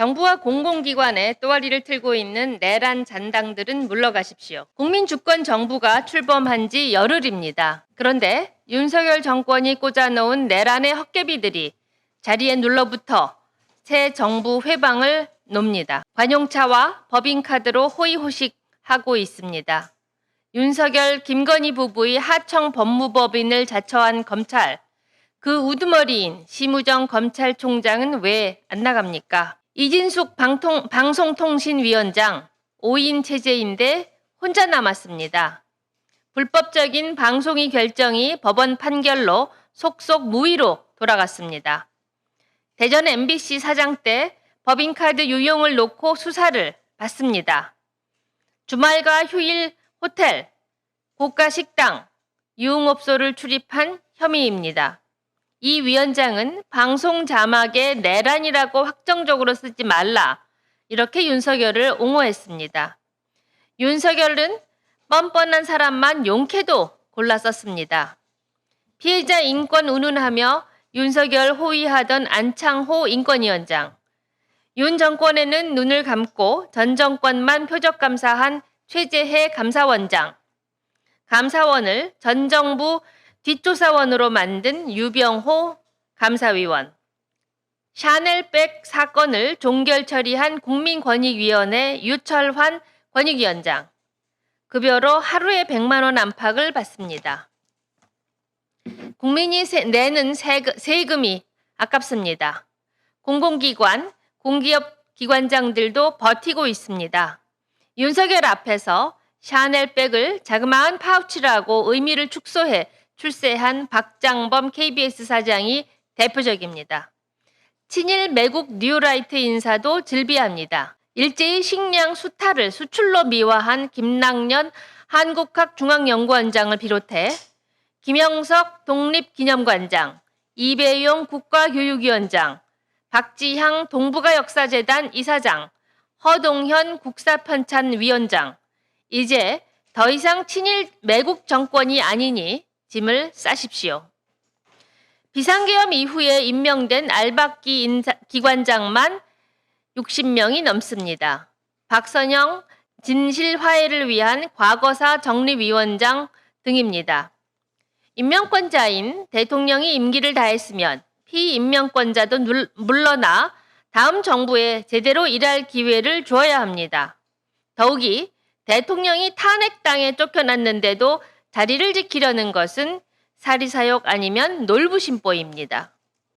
정부와 공공기관에 또아리를 틀고 있는 내란 잔당들은 물러가십시오. 국민주권 정부가 출범한 지 열흘입니다. 그런데 윤석열 정권이 꽂아놓은 내란의 헛개비들이 자리에 눌러붙어 새 정부 회방을 놉니다. 관용차와 법인카드로 호의호식하고 있습니다. 윤석열 김건희 부부의 하청 법무법인을 자처한 검찰, 그 우두머리인 심우정 검찰총장은 왜 안 나갑니까? 이진숙 방통, 방송통신위원장 5인 체제인데 혼자 남았습니다. 불법적인 방송이 결정이 법원 판결로 속속 무위로 돌아갔습니다. 대전 MBC 사장 때 법인카드 유용을 놓고 수사를 받습니다. 주말과 휴일 호텔, 고가 식당, 유흥업소를 출입한 혐의입니다. 이 위원장은 방송 자막에 내란이라고 확정적으로 쓰지 말라. 이렇게 윤석열을 옹호했습니다. 윤석열은 뻔뻔한 사람만 용케도 골라 썼습니다. 피해자 인권 운운하며 윤석열 호위하던 안창호 인권위원장. 윤 정권에는 눈을 감고 전 정권만 표적 감사한 최재해 감사원장. 감사원을 전 정부 뒷조사원으로 만든 유병호 감사위원. 샤넬백 사건을 종결 처리한 국민권익위원회 유철환 권익위원장. 급여로 하루에 100만 원 안팎을 받습니다. 국민이 세- 내는 세금, 세금이 아깝습니다. 공공기관, 공기업 기관장들도 버티고 있습니다. 윤석열 앞에서 샤넬백을 자그마한 파우치라고 의미를 축소해 출세한 박장범 KBS 사장이 대표적입니다. 친일 매국 뉴라이트 인사도 즐비합니다. 일제히 식량 수탈을 수출로 미화한 김낙년 한국학 중앙연구원장을 비롯해 김영석 독립기념관장, 이배용 국가교육위원장, 박지향 동북아 역사재단 이사장, 허동현 국사편찬위원장, 이제 더 이상 친일 매국 정권이 아니니 짐을 싸십시오. 비상계엄 이후에 임명된 알박기 인사, 기관장만 60명이 넘습니다. 박선영 진실 화해를 위한 과거사 정리위원장 등입니다. 임명권자인 대통령이 임기를 다했으면 피임명권자도 눌- 물러나 다음 정부에 제대로 일할 기회를 주어야 합니다. 더욱이 대통령이 탄핵당에 쫓겨났는데도 자리를 지키려는 것은 사리사욕 아니면 놀부심보입니다.